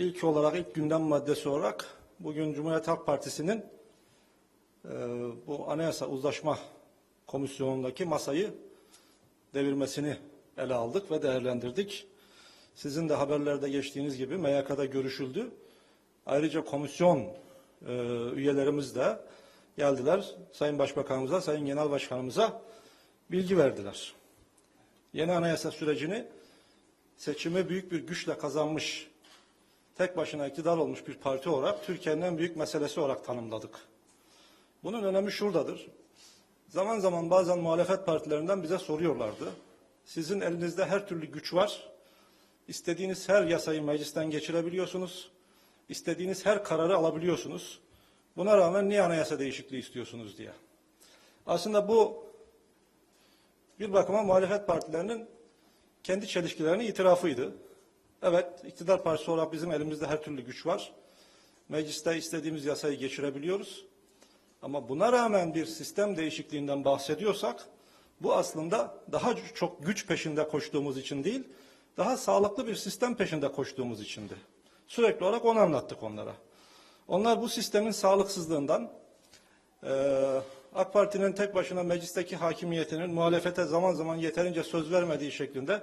İlk olarak ilk gündem maddesi olarak bugün Cumhuriyet Halk Partisi'nin e, bu Anayasa Uzlaşma Komisyonu'ndaki masayı devirmesini ele aldık ve değerlendirdik. Sizin de haberlerde geçtiğiniz gibi MYK'da görüşüldü. Ayrıca komisyon e, üyelerimiz de geldiler. Sayın Başbakanımıza, Sayın Genel Başkanımıza bilgi verdiler. Yeni anayasa sürecini seçimi büyük bir güçle kazanmış, tek başına iktidar olmuş bir parti olarak Türkiye'nin en büyük meselesi olarak tanımladık. Bunun önemi şuradadır. Zaman zaman bazen muhalefet partilerinden bize soruyorlardı. Sizin elinizde her türlü güç var. İstediğiniz her yasayı meclisten geçirebiliyorsunuz. İstediğiniz her kararı alabiliyorsunuz. Buna rağmen niye anayasa değişikliği istiyorsunuz diye. Aslında bu bir bakıma muhalefet partilerinin kendi çelişkilerinin itirafıydı. Evet, iktidar partisi olarak bizim elimizde her türlü güç var. Mecliste istediğimiz yasayı geçirebiliyoruz. Ama buna rağmen bir sistem değişikliğinden bahsediyorsak, bu aslında daha çok güç peşinde koştuğumuz için değil, daha sağlıklı bir sistem peşinde koştuğumuz içindi. Sürekli olarak onu anlattık onlara. Onlar bu sistemin sağlıksızlığından, AK Parti'nin tek başına meclisteki hakimiyetinin muhalefete zaman zaman yeterince söz vermediği şeklinde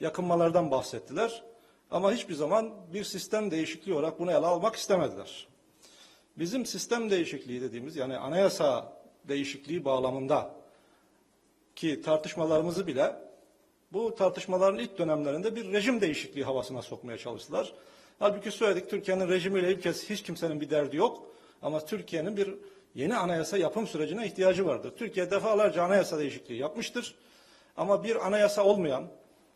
yakınmalardan bahsettiler. Ama hiçbir zaman bir sistem değişikliği olarak bunu ele almak istemediler. Bizim sistem değişikliği dediğimiz yani anayasa değişikliği bağlamında ki tartışmalarımızı bile bu tartışmaların ilk dönemlerinde bir rejim değişikliği havasına sokmaya çalıştılar. Halbuki söyledik Türkiye'nin rejimiyle ilk kez hiç kimsenin bir derdi yok. Ama Türkiye'nin bir yeni anayasa yapım sürecine ihtiyacı vardır. Türkiye defalarca anayasa değişikliği yapmıştır. Ama bir anayasa olmayan,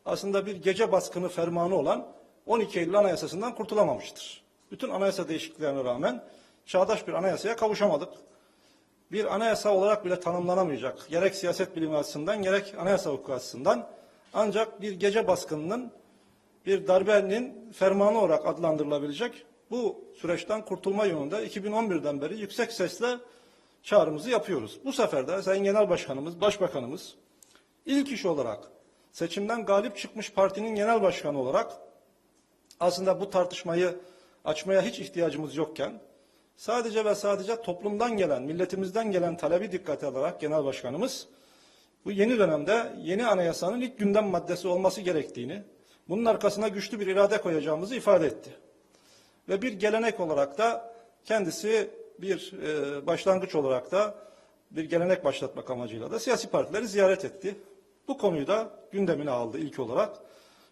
aslında bir gece baskını fermanı olan 12 Eylül Anayasası'ndan kurtulamamıştır. Bütün anayasa değişikliklerine rağmen çağdaş bir anayasaya kavuşamadık. Bir anayasa olarak bile tanımlanamayacak. Gerek siyaset bilimi açısından gerek anayasa hukuku açısından ancak bir gece baskınının bir darbenin fermanı olarak adlandırılabilecek bu süreçten kurtulma yönünde 2011'den beri yüksek sesle çağrımızı yapıyoruz. Bu sefer de Sayın Genel Başkanımız, Başbakanımız ilk iş olarak seçimden galip çıkmış partinin genel başkanı olarak aslında bu tartışmayı açmaya hiç ihtiyacımız yokken sadece ve sadece toplumdan gelen, milletimizden gelen talebi dikkate alarak genel başkanımız bu yeni dönemde yeni anayasanın ilk gündem maddesi olması gerektiğini, bunun arkasına güçlü bir irade koyacağımızı ifade etti. Ve bir gelenek olarak da kendisi bir e, başlangıç olarak da bir gelenek başlatmak amacıyla da siyasi partileri ziyaret etti. Bu konuyu da gündemine aldı ilk olarak.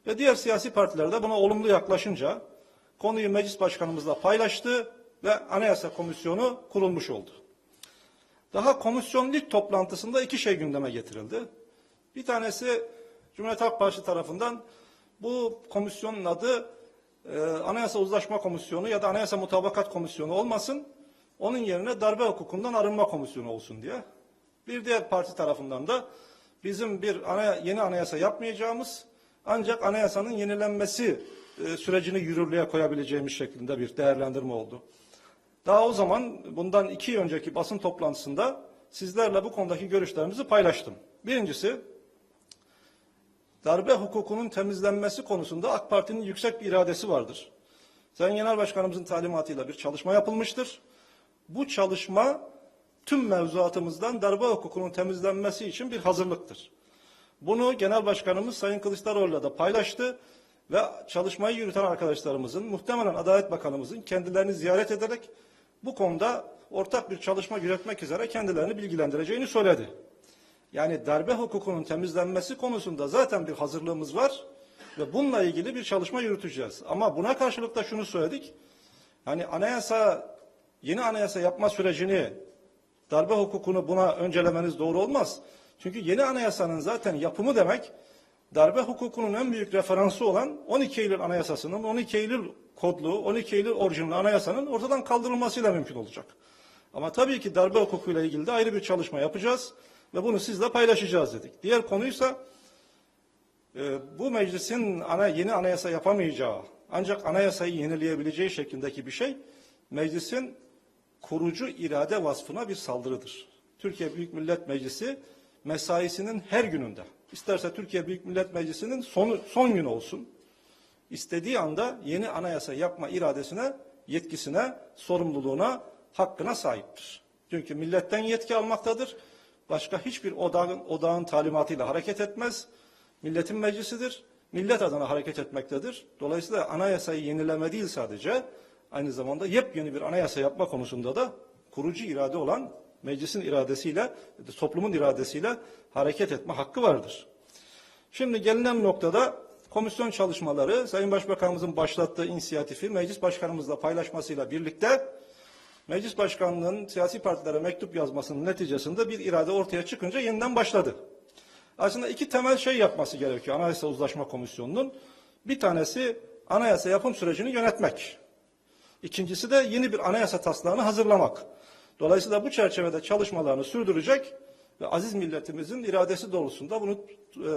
Ve diğer siyasi partiler de buna olumlu yaklaşınca konuyu meclis başkanımızla paylaştı ve Anayasa Komisyonu kurulmuş oldu. Daha komisyonun ilk toplantısında iki şey gündeme getirildi. Bir tanesi Cumhuriyet Halk Partisi tarafından bu komisyonun adı e, Anayasa Uzlaşma Komisyonu ya da Anayasa Mutabakat Komisyonu olmasın. Onun yerine darbe hukukundan arınma komisyonu olsun diye. Bir diğer parti tarafından da bizim bir ana, yeni anayasa yapmayacağımız ancak anayasanın yenilenmesi e, sürecini yürürlüğe koyabileceğimiz şeklinde bir değerlendirme oldu. Daha o zaman bundan iki önceki basın toplantısında sizlerle bu konudaki görüşlerimizi paylaştım. Birincisi darbe hukukunun temizlenmesi konusunda AK Parti'nin yüksek bir iradesi vardır. Sayın Genel Başkanımızın talimatıyla bir çalışma yapılmıştır. Bu çalışma tüm mevzuatımızdan darbe hukukunun temizlenmesi için bir hazırlıktır. Bunu Genel Başkanımız Sayın Kılıçdaroğlu'yla da paylaştı ve çalışmayı yürüten arkadaşlarımızın, muhtemelen Adalet Bakanımızın kendilerini ziyaret ederek bu konuda ortak bir çalışma yürütmek üzere kendilerini bilgilendireceğini söyledi. Yani darbe hukukunun temizlenmesi konusunda zaten bir hazırlığımız var ve bununla ilgili bir çalışma yürüteceğiz. Ama buna karşılık da şunu söyledik. Hani anayasa, yeni anayasa yapma sürecini, darbe hukukunu buna öncelemeniz doğru olmaz. Çünkü yeni anayasanın zaten yapımı demek, darbe hukukunun en büyük referansı olan 12 Eylül Anayasası'nın, 12 Eylül kodlu, 12 Eylül orijinli anayasanın ortadan kaldırılmasıyla mümkün olacak. Ama tabii ki darbe hukukuyla ilgili de ayrı bir çalışma yapacağız ve bunu sizle paylaşacağız dedik. Diğer konuysa e, bu meclisin ana yeni anayasa yapamayacağı ancak anayasayı yenileyebileceği şeklindeki bir şey meclisin kurucu irade vasfına bir saldırıdır. Türkiye Büyük Millet Meclisi mesaisinin her gününde, isterse Türkiye Büyük Millet Meclisi'nin son, son günü olsun, istediği anda yeni anayasa yapma iradesine, yetkisine, sorumluluğuna, hakkına sahiptir. Çünkü milletten yetki almaktadır. Başka hiçbir odağın, odağın talimatıyla hareket etmez. Milletin meclisidir. Millet adına hareket etmektedir. Dolayısıyla anayasayı yenileme değil sadece, aynı zamanda yepyeni bir anayasa yapma konusunda da kurucu irade olan meclisin iradesiyle, toplumun iradesiyle hareket etme hakkı vardır. Şimdi gelinen noktada komisyon çalışmaları Sayın Başbakanımızın başlattığı inisiyatifi meclis başkanımızla paylaşmasıyla birlikte meclis başkanlığının siyasi partilere mektup yazmasının neticesinde bir irade ortaya çıkınca yeniden başladı. Aslında iki temel şey yapması gerekiyor Anayasa Uzlaşma Komisyonu'nun. Bir tanesi anayasa yapım sürecini yönetmek. İkincisi de yeni bir anayasa taslağını hazırlamak. Dolayısıyla bu çerçevede çalışmalarını sürdürecek ve aziz milletimizin iradesi doğrultusunda bunu e,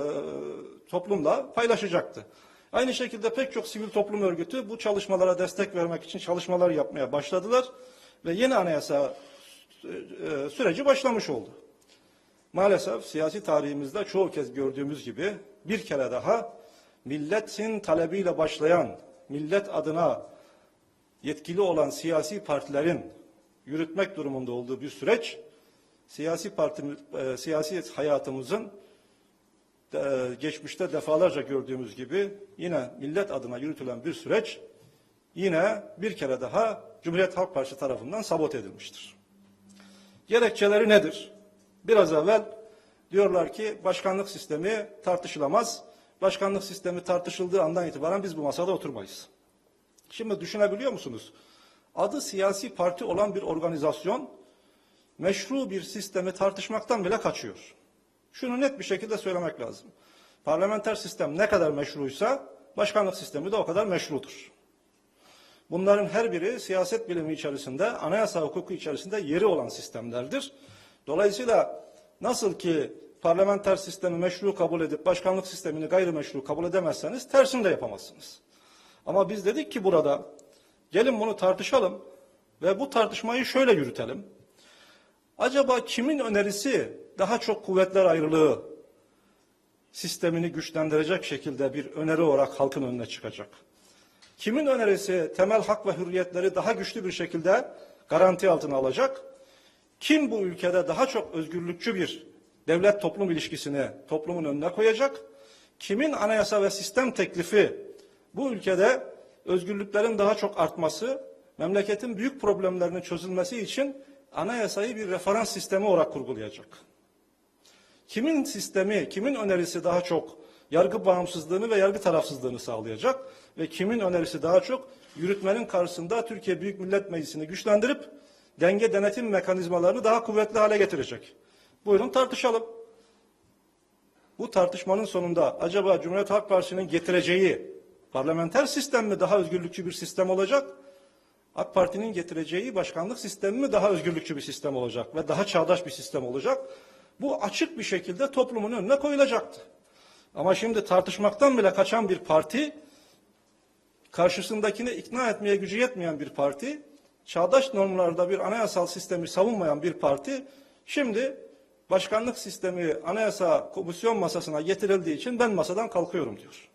toplumla paylaşacaktı. Aynı şekilde pek çok sivil toplum örgütü bu çalışmalara destek vermek için çalışmalar yapmaya başladılar ve yeni anayasa e, süreci başlamış oldu. Maalesef siyasi tarihimizde çoğu kez gördüğümüz gibi bir kere daha milletin talebiyle başlayan, millet adına yetkili olan siyasi partilerin yürütmek durumunda olduğu bir süreç, siyasi parti e, siyasi hayatımızın e, geçmişte defalarca gördüğümüz gibi yine millet adına yürütülen bir süreç yine bir kere daha Cumhuriyet Halk Partisi tarafından sabot edilmiştir. Gerekçeleri nedir? Biraz evvel diyorlar ki başkanlık sistemi tartışılamaz. Başkanlık sistemi tartışıldığı andan itibaren biz bu masada oturmayız. Şimdi düşünebiliyor musunuz? Adı siyasi parti olan bir organizasyon meşru bir sistemi tartışmaktan bile kaçıyor. Şunu net bir şekilde söylemek lazım. Parlamenter sistem ne kadar meşruysa başkanlık sistemi de o kadar meşrudur. Bunların her biri siyaset bilimi içerisinde, anayasa hukuku içerisinde yeri olan sistemlerdir. Dolayısıyla nasıl ki parlamenter sistemi meşru kabul edip başkanlık sistemini gayrimeşru kabul edemezseniz tersini de yapamazsınız. Ama biz dedik ki burada gelin bunu tartışalım ve bu tartışmayı şöyle yürütelim. Acaba kimin önerisi daha çok kuvvetler ayrılığı sistemini güçlendirecek şekilde bir öneri olarak halkın önüne çıkacak? Kimin önerisi temel hak ve hürriyetleri daha güçlü bir şekilde garanti altına alacak? Kim bu ülkede daha çok özgürlükçü bir devlet toplum ilişkisini toplumun önüne koyacak? Kimin anayasa ve sistem teklifi bu ülkede özgürlüklerin daha çok artması, memleketin büyük problemlerinin çözülmesi için anayasayı bir referans sistemi olarak kurgulayacak. Kimin sistemi, kimin önerisi daha çok yargı bağımsızlığını ve yargı tarafsızlığını sağlayacak ve kimin önerisi daha çok yürütmenin karşısında Türkiye Büyük Millet Meclisi'ni güçlendirip denge denetim mekanizmalarını daha kuvvetli hale getirecek. Buyurun tartışalım. Bu tartışmanın sonunda acaba Cumhuriyet Halk Partisi'nin getireceği parlamenter sistem mi daha özgürlükçü bir sistem olacak? AK Parti'nin getireceği başkanlık sistemi mi daha özgürlükçü bir sistem olacak ve daha çağdaş bir sistem olacak? Bu açık bir şekilde toplumun önüne koyulacaktı. Ama şimdi tartışmaktan bile kaçan bir parti, karşısındakini ikna etmeye gücü yetmeyen bir parti, çağdaş normlarda bir anayasal sistemi savunmayan bir parti, şimdi başkanlık sistemi anayasa komisyon masasına getirildiği için ben masadan kalkıyorum diyor.